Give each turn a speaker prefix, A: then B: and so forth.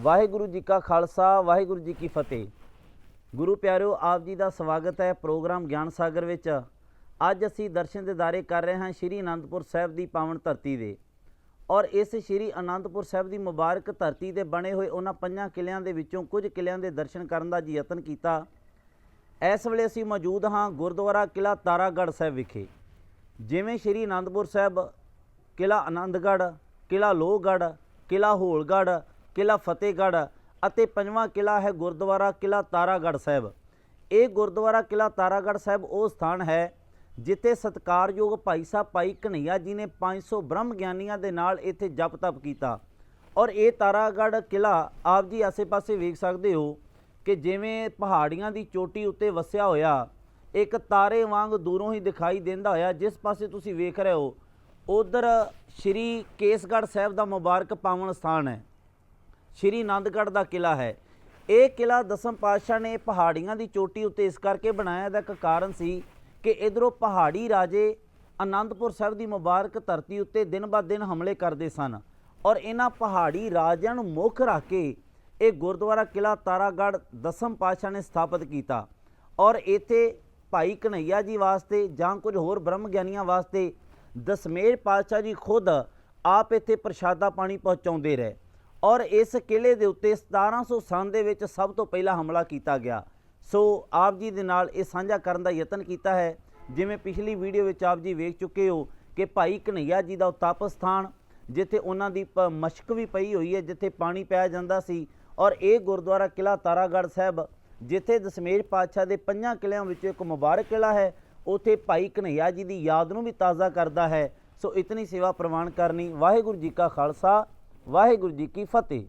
A: ਵਾਹਿਗੁਰੂ ਜੀ ਕਾ ਖਾਲਸਾ, ਵਾਹਿਗੁਰੂ ਜੀ ਕੀ ਫਤਿਹ। ਗੁਰੂ ਪਿਆਰਿਓ, ਆਪ ਜੀ ਦਾ ਸਵਾਗਤ ਹੈ ਪ੍ਰੋਗਰਾਮ ਗਿਆਨ ਸਾਗਰ ਵਿੱਚ। ਅੱਜ ਅਸੀਂ ਦਰਸ਼ਨ ਦੇ ਦਿਦਾਰੇ ਕਰ ਰਹੇ ਹਾਂ ਸ਼੍ਰੀ ਅਨੰਦਪੁਰ ਸਾਹਿਬ ਦੀ ਪਾਵਨ ਧਰਤੀ ਦੇ। ਔਰ ਇਸ ਸ਼੍ਰੀ ਅਨੰਦਪੁਰ ਸਾਹਿਬ ਦੀ ਮੁਬਾਰਕ ਧਰਤੀ ਦੇ ਬਣੇ ਹੋਏ ਉਹਨਾਂ ਪੰਜਾਂ ਕਿਲਿਆਂ ਦੇ ਵਿੱਚੋਂ ਕੁਝ ਕਿਲਿਆਂ ਦੇ ਦਰਸ਼ਨ ਕਰਨ ਦਾ ਜੀ ਯਤਨ ਕੀਤਾ। ਇਸ ਵੇਲੇ ਅਸੀਂ ਮੌਜੂਦ ਹਾਂ ਗੁਰਦੁਆਰਾ ਕਿਲਾ ਤਾਰਾਗੜ੍ਹ ਸਾਹਿਬ ਵਿਖੇ। ਜਿਵੇਂ ਸ਼੍ਰੀ ਅਨੰਦਪੁਰ ਸਾਹਿਬ ਕਿਲਾ ਆਨੰਦਗੜ੍ਹ ਕਿਲਾ ਲੋਹਗੜ੍ਹ ਕਿਲਾ ਹੋਲਗੜ੍ਹ ਕਿਲਾ ਫਤਿਹਗੜ੍ਹ ਅਤੇ ਪੰਜਵਾਂ ਕਿਲਾ ਹੈ ਗੁਰਦੁਆਰਾ ਕਿਲਾ ਤਾਰਾਗੜ੍ਹ ਸਾਹਿਬ। ਇਹ ਗੁਰਦੁਆਰਾ ਕਿਲਾ ਤਾਰਾਗੜ੍ਹ ਸਾਹਿਬ ਉਹ ਸਥਾਨ ਹੈ ਜਿੱਥੇ ਸਤਕਾਰਯੋਗ ਭਾਈ ਸਾਹਿਬ ਭਾਈ ਕਨਈਆ ਜੀ ਨੇ 500 ਬ੍ਰਹਮ ਗਿਆਨੀਆਂ ਦੇ ਨਾਲ ਇੱਥੇ ਜਪ ਤਪ ਕੀਤਾ। ਔਰ ਇਹ ਤਾਰਾਗੜ੍ਹ ਕਿਲਾ ਆਪ ਜੀ ਆਸੇ-ਪਾਸੇ ਵੇਖ ਸਕਦੇ ਹੋ ਕਿ ਜਿਵੇਂ ਪਹਾੜੀਆਂ ਦੀ ਚੋਟੀ ਉੱਤੇ ਵਸਿਆ ਹੋਇਆ, ਇੱਕ ਤਾਰੇ ਵਾਂਗ ਦੂਰੋਂ ਹੀ ਦਿਖਾਈ ਦਿੰਦਾ ਹੋਇਆ, ਜਿਸ ਪਾਸੇ ਤੁਸੀਂ ਵੇਖ ਰਹੇ ਹੋ, ਉਧਰ ਸ਼੍ਰੀ ਕੇਸਗੜ੍ਹ ਸਾਹਿਬ ਦਾ ਮੁਬਾਰਕ ਪਾਵਨ ਸਥਾਨ ਹੈ। ਸ਼੍ਰੀ ਆਨੰਦਗੜ੍ਹ ਦਾ ਕਿਲਾ ਹੈ। ਇਹ ਕਿਲਾ ਦਸਮ ਪਾਤਸ਼ਾਹ ਨੇ ਪਹਾੜੀਆਂ ਦੀ ਚੋਟੀ ਉੱਤੇ ਇਸ ਕਰਕੇ ਬਣਾਇਆ ਦਾ ਇੱਕ ਕਾਰਨ ਸੀ ਕਿ ਇਧਰੋਂ ਪਹਾੜੀ ਰਾਜੇ ਆਨੰਦਪੁਰ ਸਾਹਿਬ ਦੀ ਮੁਬਾਰਕ ਧਰਤੀ ਉੱਤੇ ਦਿਨ ਬਾ ਦਿਨ ਹਮਲੇ ਕਰਦੇ ਸਨ ਔਰ ਇਹਨਾਂ ਪਹਾੜੀ ਰਾਜਿਆਂ ਨੂੰ ਮੁੱਖ ਰੱਖ ਕੇ ਇਹ ਗੁਰਦੁਆਰਾ ਕਿਲਾ ਤਾਰਾਗੜ੍ਹ ਦਸਮ ਪਾਤਸ਼ਾਹ ਨੇ ਸਥਾਪਿਤ ਕੀਤਾ ਔਰ ਇੱਥੇ ਭਾਈ ਕਨਈਆ ਜੀ ਵਾਸਤੇ ਜਾਂ ਕੁਝ ਹੋਰ ਬ੍ਰਹਮ ਗਿਆਨੀਆਂ ਵਾਸਤੇ ਦਸਮੇਰ ਪਾਤਸ਼ਾਹ ਜੀ ਖੁਦ ਆਪ ਇੱਥੇ ਪ੍ਰਸ਼ਾਦਾ ਪਾਣੀ ਪਹੁੰਚਾਉਂਦੇ ਰਹੇ। ਔਰ ਇਸ ਕਿਲੇ ਦੇ ਉੱਤੇ 1707 ਦੇ ਵਿੱਚ ਸਭ ਤੋਂ ਪਹਿਲਾ ਹਮਲਾ ਕੀਤਾ ਗਿਆ। ਸੋ ਆਪ ਜੀ ਦੇ ਨਾਲ ਇਹ ਸਾਂਝਾ ਕਰਨ ਦਾ ਯਤਨ ਕੀਤਾ ਹੈ। ਜਿਵੇਂ ਪਿਛਲੀ ਵੀਡੀਓ ਵਿੱਚ ਆਪ ਜੀ ਵੇਖ ਚੁੱਕੇ ਹੋ ਕਿ ਭਾਈ ਕਨਈਆ ਜੀ ਦਾ ਉਹ ਤਪ ਸਥਾਨ ਜਿੱਥੇ ਉਹਨਾਂ ਦੀ ਪ- ਮਸ਼ਕ ਵੀ ਪਈ ਹੋਈ ਹੈ, ਜਿੱਥੇ ਪਾਣੀ ਪਿਆ ਜਾਂਦਾ ਸੀ ਔਰ ਇਹ ਗੁਰਦੁਆਰਾ ਕਿਲਾ ਤਾਰਾਗੜ੍ਹ ਸਾਹਿਬ, ਜਿੱਥੇ ਦਸਮੇਰ ਪਾਤਸ਼ਾਹ ਦੇ ਪੰਜਾਂ ਕਿਲਿਆਂ ਵਿੱਚੋਂ ਇੱਕ ਮੁਬਾਰਕ ਕਿਲਾ ਹੈ, ਉਥੇ ਭਾਈ ਕਨਈਆ ਜੀ ਦੀ ਯਾਦ ਨੂੰ ਵੀ ਤਾਜ਼ਾ ਕਰਦਾ ਹੈ। ਸੋ ਇਤਨੀ ਸੇਵਾ ਪ੍ਰਵਾਨ ਕਰਨੀ ਵਾਹਿਗੁਰੂ ਜੀ ਕਾ ਖਾਲਸਾ ਵਾਹਿਗੁਰੂ ਜੀ ਕੀ ਫਤਿਹ।